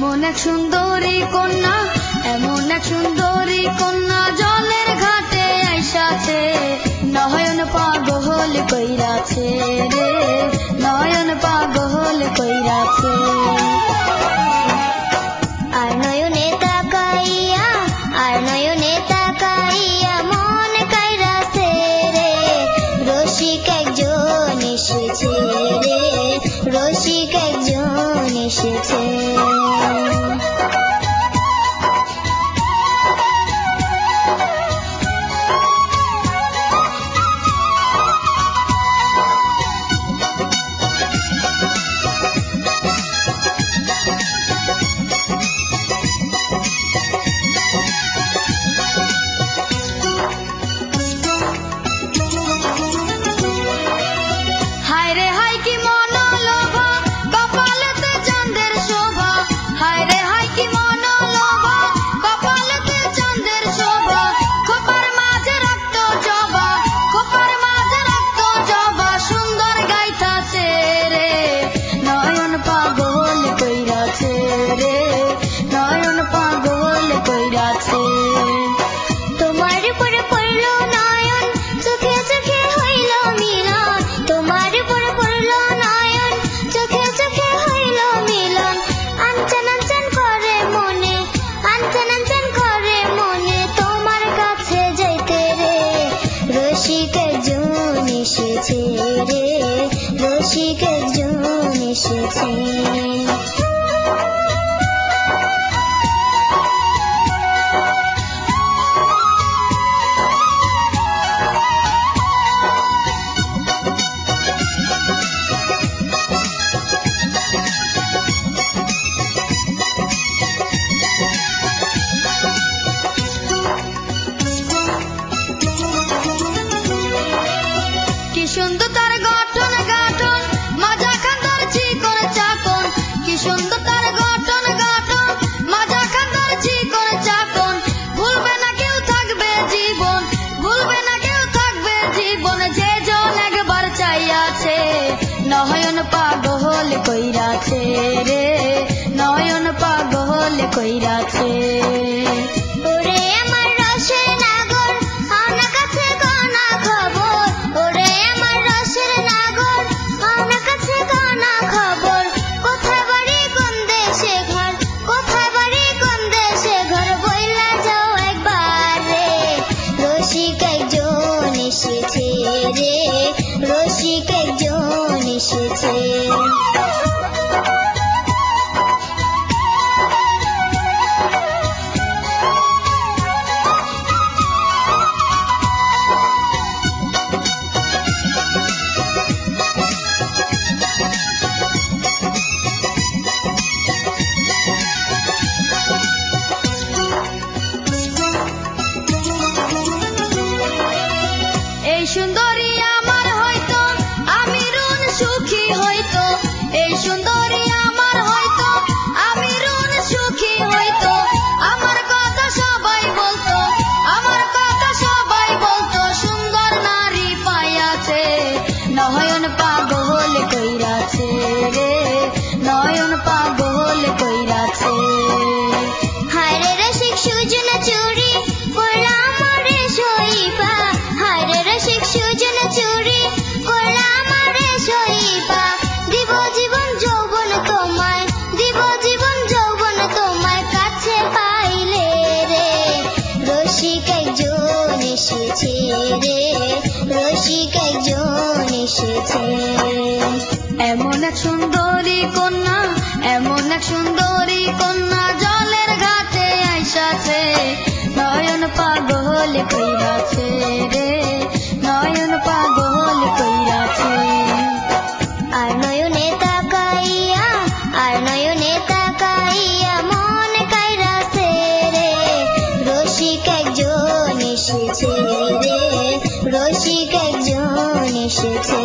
এমন এক সুন্দরী কন্যা, এমন এক সুন্দরী কন্যা জলের ঘাটে আইসাছে। নয়ন পাগল কইরাছে রে, নয়ন পাগল কইরাছে। আর নয়নে তাকাইয়া, আর রে। রসিক একজন 世界 কি সুন্দর তার গো কইরাছে এই সুন্দরী এসেছে রে। রসিক একজন এসেছে। এমন এক সুন্দরী কন্যা এমন এক সুন্দরী কন্যা জলের ঘাটে আইসাছে। নয়ন পাগল কইরাছে রে নয়ন পাগল কইরাছে। আর নয়নে তাকাইয়া আর নয়নে তাকাইয়া মন কাইরাছে রে। রসিক একজন এসেছে রে রসিক একজন এসেছে।